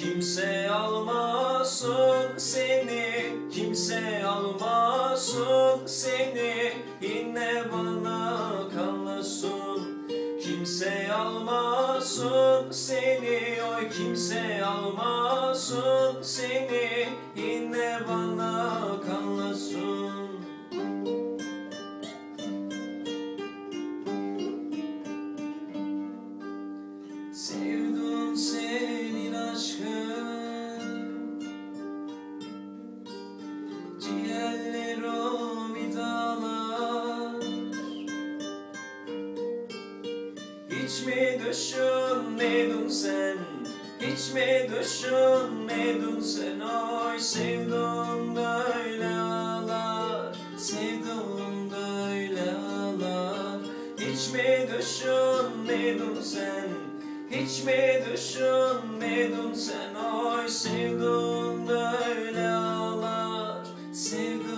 Kimse almasın seni Kimse almasın seni. Yine bana kalasın Kimse almasın seni Oy kimse almasın seni. Yine bana kalasın Hiç mi düşünmedin sen? Hiç mi düşünmedin sen? Oy sevdim böyle ağlar Sevdim böyle ağlar. Hiç mi düşünmedin sen? Hiç mi düşünmedin sen? Oy sevdum böyle ağlar Sevdum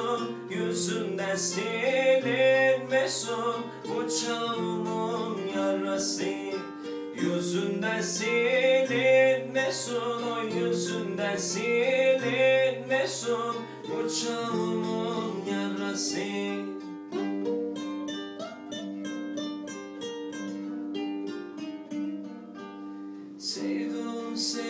silinmesin, yüzünde silinmesin Bıçağımın yarası. Yüzünde silinmesin, o yüzünde silinmesin Bıçağımın yarası. Sevdim senin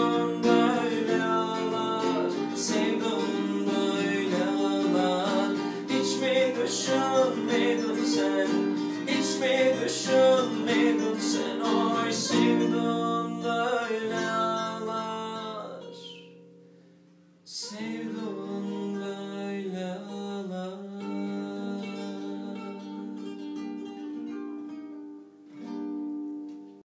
show.